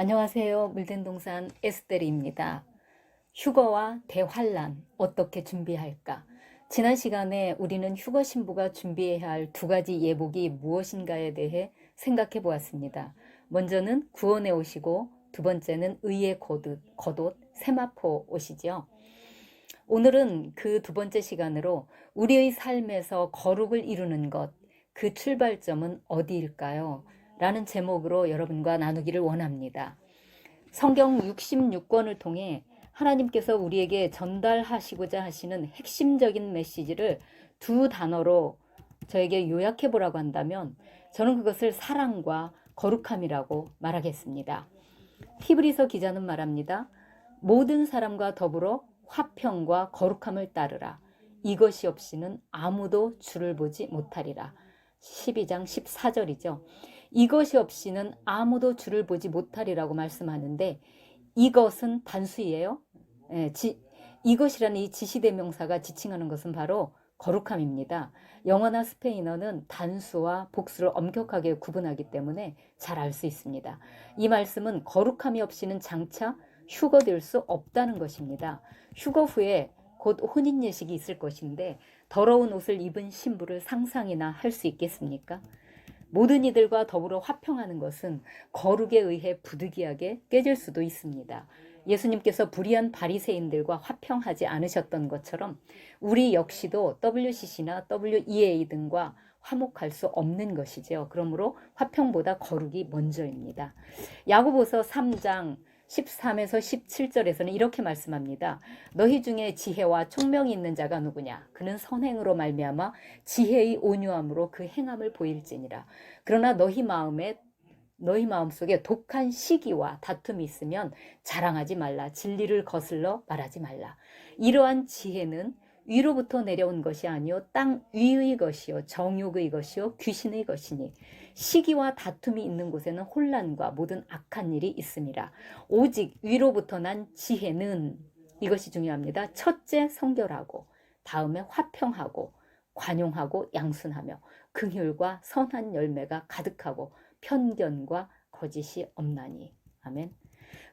안녕하세요. 물된동산 에스테리입니다. 휴거와 대환란 어떻게 준비할까? 지난 시간에 우리는 휴거 신부가 준비해야 할 두 가지 예복이 무엇인가에 대해 생각해 보았습니다. 먼저는 구원의 옷이고 두 번째는 의의 겉옷, 겉옷 세마포 옷이죠. 오늘은 그 두 번째 시간으로 우리의 삶에서 거룩을 이루는 것, 그 출발점은 어디일까요? 라는 제목으로 여러분과 나누기를 원합니다. 성경 66권을 통해 하나님께서 우리에게 전달하시고자 하시는 핵심적인 메시지를 두 단어로 저에게 요약해 보라고 한다면 저는 그것을 사랑과 거룩함이라고 말하겠습니다. 히브리서 기자는 말합니다. 모든 사람과 더불어 화평과 거룩함을 따르라. 이것이 없이는 아무도 주를 보지 못하리라. 12장 14절이죠. 이것이 없이는 아무도 주를 보지 못하리라고 말씀하는데 이것은 단수이에요. 예, 지, 이것이라는 이 지시대명사가 지칭하는 것은 바로 거룩함입니다. 영어나 스페인어는 단수와 복수를 엄격하게 구분하기 때문에 잘 알 수 있습니다. 이 말씀은 거룩함이 없이는 장차 휴거될 수 없다는 것입니다. 휴거 후에 곧 혼인 예식이 있을 것인데 더러운 옷을 입은 신부를 상상이나 할 수 있겠습니까? 모든 이들과 더불어 화평하는 것은 거룩에 의해 부득이하게 깨질 수도 있습니다. 예수님께서 불의한 바리새인들과 화평하지 않으셨던 것처럼 우리 역시도 WCC나 WEA 등과 화목할 수 없는 것이죠. 그러므로 화평보다 거룩이 먼저입니다. 야고보서 3장 13에서 17절에서는 이렇게 말씀합니다. 너희 중에 지혜와 총명이 있는 자가 누구냐? 그는 선행으로 말미암아 지혜의 온유함으로 그 행함을 보일지니라. 그러나 너희 마음에 너희 마음속에 독한 시기와 다툼이 있으면 자랑하지 말라. 진리를 거슬러 말하지 말라. 이러한 지혜는 위로부터 내려온 것이 아니요 땅 위의 것이요 정욕의 것이요 귀신의 것이니 시기와 다툼이 있는 곳에는 혼란과 모든 악한 일이 있습니다. 오직 위로부터 난 지혜는 이것이 중요합니다. 첫째 성결하고 다음에 화평하고 관용하고 양순하며 긍휼과 선한 열매가 가득하고 편견과 거짓이 없나니 아멘.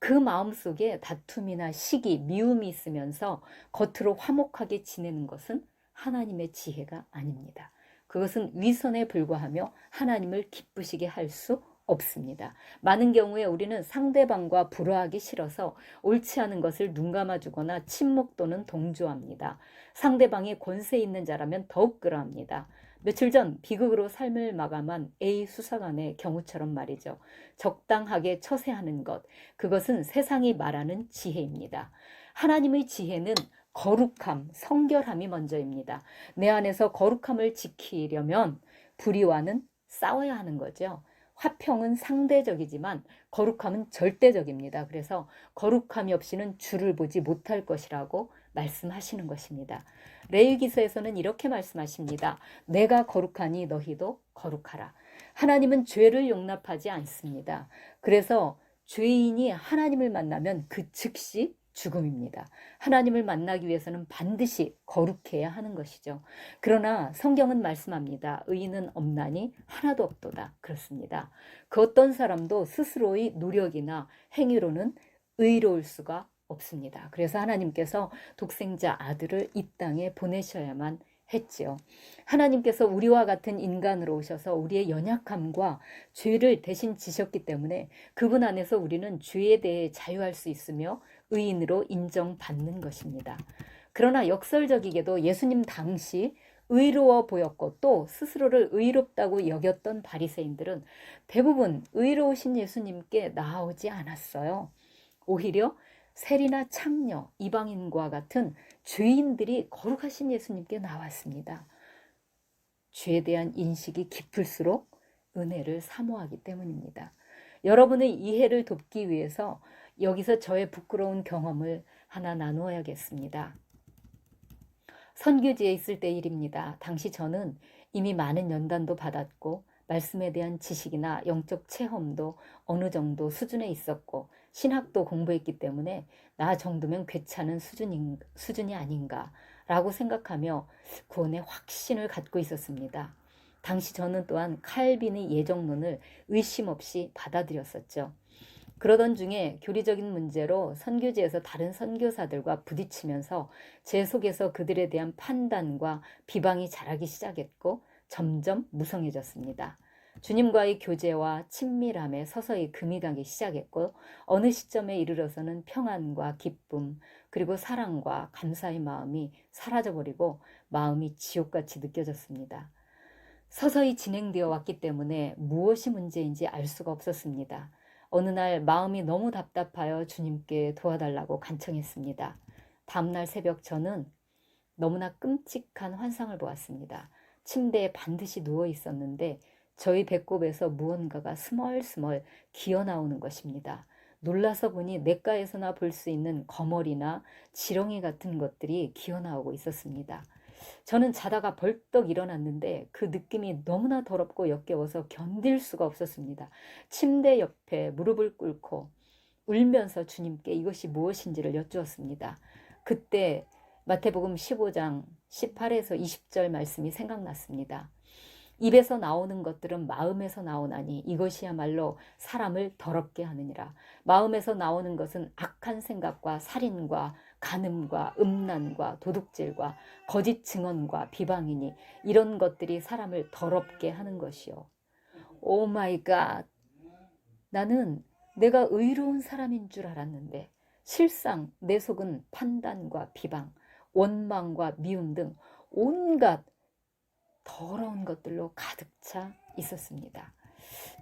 그 마음 속에 다툼이나 시기, 미움이 있으면서 겉으로 화목하게 지내는 것은 하나님의 지혜가 아닙니다. 그것은 위선에 불과하며 하나님을 기쁘시게 할 수 없습니다. 많은 경우에 우리는 상대방과 불화하기 싫어서 옳지 않은 것을 눈 감아주거나 침묵 또는 동조합니다. 상대방이 권세 있는 자라면 더욱 그러합니다. 며칠 전 비극으로 삶을 마감한 A 수사관의 경우처럼 말이죠. 적당하게 처세하는 것, 그것은 세상이 말하는 지혜입니다. 하나님의 지혜는 거룩함, 성결함이 먼저입니다. 내 안에서 거룩함을 지키려면 불의와는 싸워야 하는 거죠. 화평은 상대적이지만 거룩함은 절대적입니다. 그래서 거룩함이 없이는 주를 보지 못할 것이라고 말씀하시는 것입니다. 레위기서에서는 이렇게 말씀하십니다. 내가 거룩하니 너희도 거룩하라. 하나님은 죄를 용납하지 않습니다. 그래서 죄인이 하나님을 만나면 그 즉시 죽음입니다. 하나님을 만나기 위해서는 반드시 거룩해야 하는 것이죠. 그러나 성경은 말씀합니다. 의인은 없나니 하나도 없도다. 그렇습니다. 그 어떤 사람도 스스로의 노력이나 행위로는 의로울 수가 없습니다. 그래서 하나님께서 독생자 아들을 이 땅에 보내셔야만 했지요. 하나님께서 우리와 같은 인간으로 오셔서 우리의 연약함과 죄를 대신 지셨기 때문에 그분 안에서 우리는 죄에 대해 자유할 수 있으며 의인으로 인정받는 것입니다. 그러나 역설적이게도 예수님 당시 의로워 보였고 또 스스로를 의롭다고 여겼던 바리새인들은 대부분 의로우신 예수님께 나오지 않았어요. 오히려 세리나 창녀, 이방인과 같은 죄인들이 거룩하신 예수님께 나왔습니다. 죄에 대한 인식이 깊을수록 은혜를 사모하기 때문입니다. 여러분의 이해를 돕기 위해서 여기서 저의 부끄러운 경험을 하나 나누어야겠습니다. 선교지에 있을 때 일입니다. 당시 저는 이미 많은 연단도 받았고 말씀에 대한 지식이나 영적 체험도 어느 정도 수준에 있었고 신학도 공부했기 때문에 나 정도면 괜찮은 수준인, 수준이 아닌가라고 생각하며 구원의 확신을 갖고 있었습니다. 당시 저는 또한 칼빈의 예정론을 의심 없이 받아들였었죠. 그러던 중에 교리적인 문제로 선교지에서 다른 선교사들과 부딪히면서 제 속에서 그들에 대한 판단과 비방이 자라기 시작했고 점점 무성해졌습니다. 주님과의 교제와 친밀함에 서서히 금이 가기 시작했고 어느 시점에 이르러서는 평안과 기쁨 그리고 사랑과 감사의 마음이 사라져버리고 마음이 지옥같이 느껴졌습니다. 서서히 진행되어 왔기 때문에 무엇이 문제인지 알 수가 없었습니다. 어느 날 마음이 너무 답답하여 주님께 도와달라고 간청했습니다. 다음날 새벽 저는 너무나 끔찍한 환상을 보았습니다. 침대에 반드시 누워 있었는데 저희 배꼽에서 무언가가 스멀스멀 기어 나오는 것입니다. 놀라서 보니 냇가에서나 볼 수 있는 거머리나 지렁이 같은 것들이 기어 나오고 있었습니다. 저는 자다가 벌떡 일어났는데 그 느낌이 너무나 더럽고 역겨워서 견딜 수가 없었습니다. 침대 옆에 무릎을 꿇고 울면서 주님께 이것이 무엇인지를 여쭈었습니다. 그때 마태복음 15장 18에서 20절 말씀이 생각났습니다. 입에서 나오는 것들은 마음에서 나오나니 이것이야말로 사람을 더럽게 하느니라. 마음에서 나오는 것은 악한 생각과 살인과 간음과 음란과 도둑질과 거짓 증언과 비방이니 이런 것들이 사람을 더럽게 하는 것이요. 오 마이 갓. 나는 내가 의로운 사람인 줄 알았는데 실상 내 속은 판단과 비방, 원망과 미움 등 온갖 더러운 것들로 가득 차 있었습니다.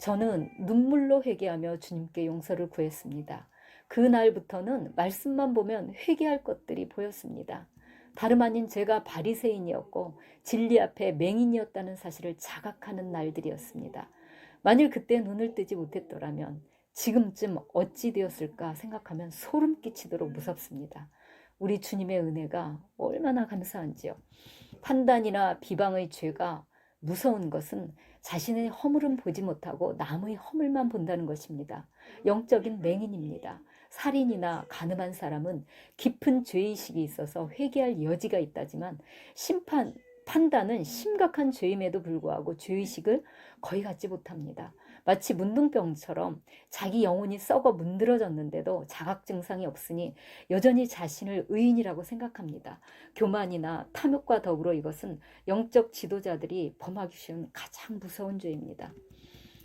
저는 눈물로 회개하며 주님께 용서를 구했습니다. 그날부터는 말씀만 보면 회개할 것들이 보였습니다. 다름 아닌 제가 바리새인이었고 진리 앞에 맹인이었다는 사실을 자각하는 날들이었습니다. 만일 그때 눈을 뜨지 못했더라면 지금쯤 어찌 되었을까 생각하면 소름 끼치도록 무섭습니다. 우리 주님의 은혜가 얼마나 감사한지요. 판단이나 비방의 죄가 무서운 것은 자신의 허물은 보지 못하고 남의 허물만 본다는 것입니다. 영적인 맹인입니다. 살인이나 가늠한 사람은 깊은 죄의식이 있어서 회개할 여지가 있다지만 심판, 판단은 심각한 죄임에도 불구하고 죄의식을 거의 갖지 못합니다. 마치 문둥병처럼 자기 영혼이 썩어 문드러졌는데도 자각 증상이 없으니 여전히 자신을 의인이라고 생각합니다. 교만이나 탐욕과 더불어 이것은 영적 지도자들이 범하기 쉬운 가장 무서운 죄입니다.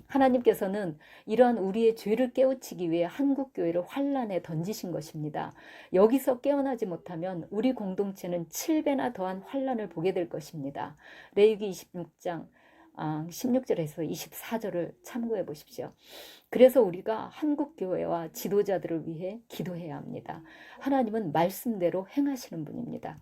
하나님께서는 이러한 우리의 죄를 깨우치기 위해 한국 교회를 환란에 던지신 것입니다. 여기서 깨어나지 못하면 우리 공동체는 7배나 더한 환란을 보게 될 것입니다. 레위기 26장 16절에서 아, 24절을 참고해 보십시오. 그래서 우리가 한국 교회와 지도자들을 위해 기도해야 합니다. 하나님은 말씀대로 행하시는 분입니다.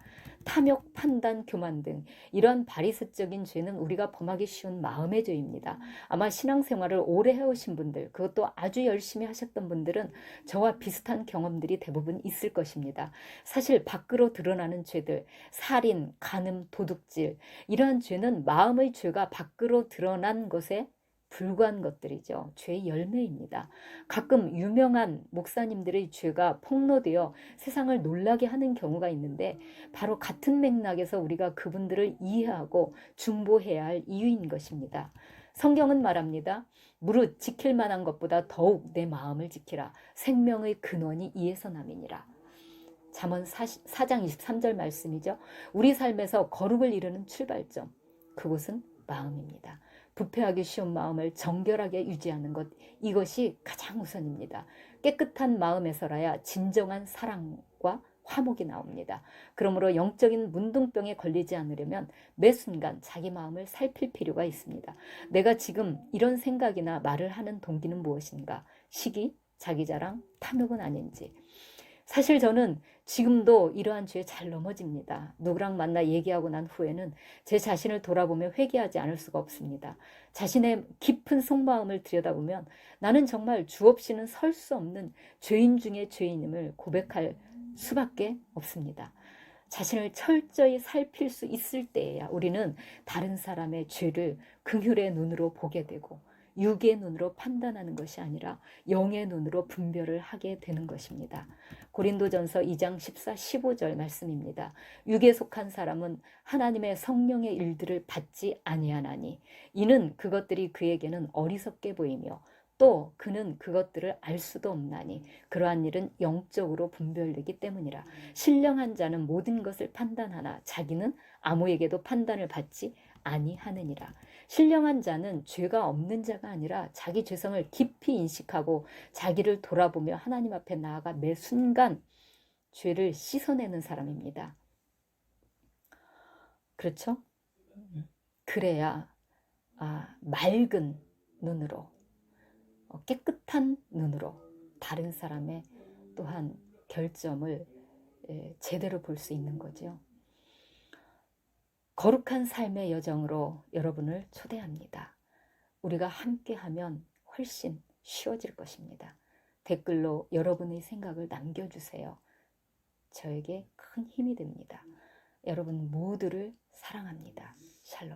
탐욕, 판단, 교만 등 이러한 바리새적인 죄는 우리가 범하기 쉬운 마음의 죄입니다. 아마 신앙생활을 오래 해오신 분들, 그것도 아주 열심히 하셨던 분들은 저와 비슷한 경험들이 대부분 있을 것입니다. 사실 밖으로 드러나는 죄들, 살인, 간음, 도둑질 이러한 죄는 마음의 죄가 밖으로 드러난 것에 불과한 것들이죠. 죄의 열매입니다. 가끔 유명한 목사님들의 죄가 폭로되어 세상을 놀라게 하는 경우가 있는데 바로 같은 맥락에서 우리가 그분들을 이해하고 중보해야 할 이유인 것입니다. 성경은 말합니다. 무릇 지킬 만한 것보다 더욱 내 마음을 지키라. 생명의 근원이 이에서 남이니라. 잠언 4장 23절 말씀이죠. 우리 삶에서 거룩을 이루는 출발점. 그곳은 마음입니다. 부패하기 쉬운 마음을 정결하게 유지하는 것 이것이 가장 우선입니다. 깨끗한 마음에서라야 진정한 사랑과 화목이 나옵니다. 그러므로 영적인 문둥병에 걸리지 않으려면 매 순간 자기 마음을 살필 필요가 있습니다. 내가 지금 이런 생각이나 말을 하는 동기는 무엇인가? 시기, 자기 자랑, 탐욕은 아닌지. 사실 저는 지금도 이러한 죄에 잘 넘어집니다. 누구랑 만나 얘기하고 난 후에는 제 자신을 돌아보며 회개하지 않을 수가 없습니다. 자신의 깊은 속마음을 들여다보면 나는 정말 주 없이는 설 수 없는 죄인 중의 죄인임을 고백할 수밖에 없습니다. 자신을 철저히 살필 수 있을 때에야 우리는 다른 사람의 죄를 긍휼의 눈으로 보게 되고 육의 눈으로 판단하는 것이 아니라 영의 눈으로 분별을 하게 되는 것입니다. 고린도전서 2장 14, 15절 말씀입니다. 육에 속한 사람은 하나님의 성령의 일들을 받지 아니하나니 이는 그것들이 그에게는 어리석게 보이며 또 그는 그것들을 알 수도 없나니 그러한 일은 영적으로 분별되기 때문이라 신령한 자는 모든 것을 판단하나 자기는 아무에게도 판단을 받지 아니하느니라 신령한 자는 죄가 없는 자가 아니라 자기 죄성을 깊이 인식하고 자기를 돌아보며 하나님 앞에 나아가 매 순간 죄를 씻어내는 사람입니다. 그렇죠? 그래야 아, 맑은 눈으로 어, 깨끗한 눈으로 다른 사람의 또한 결점을 예, 제대로 볼 수 있는 거죠. 거룩한 삶의 여정으로 여러분을 초대합니다. 우리가 함께하면 훨씬 쉬워질 것입니다. 댓글로 여러분의 생각을 남겨주세요. 저에게 큰 힘이 됩니다. 여러분 모두를 사랑합니다. 샬롬.